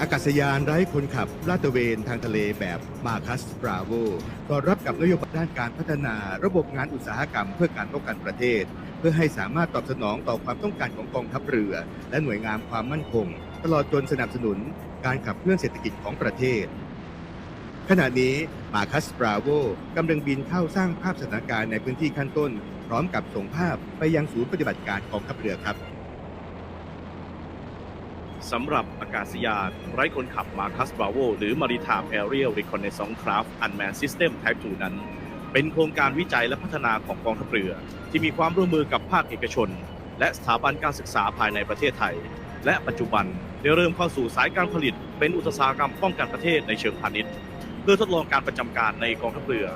อากาศยานไร้คนขับลาดตระเวนทางทะเลแบบมาคัสบราโวต่อรับกับนโยบายด้านการพัฒนาระบบงานอุตสาหกรรมเพื่อการป้องกันประเทศ เพื่อให้สามารถตอบสนองต่อความต้องการของกองทัพเรือ และหน่วยงานความมั่นคง ตลอดจนสนับสนุนการขับเคลื่อนเศรษฐกิจของประเทศ ขณะนี้มาคัสบราโวกำลังบินเข้าสร้างภาพสถานการณ์ในพื้นที่ขั้นต้น พร้อมกับส่งภาพไปยังศูนย์ปฏิบัติการกองทัพเรือครับ สำหรับอากาศยานไร้คนขับ Marcus Bravo หรือ Maritime Aerial Reconnaissance Craft Unmanned System Type 2 นั้น เป็นโครงการวิจัยและพัฒนาของกองทัพเรือ ที่มีความร่วมมือกับภาคเอกชน และสถาบันการศึกษาภายในประเทศไทย และปัจจุบันได้เริ่มเข้าสู่สายการผลิต เป็นอุตสาหกรรมป้องกันประเทศในเชิงพาณิชย์ เพื่อทดลองการประจำการในกองทัพเรือ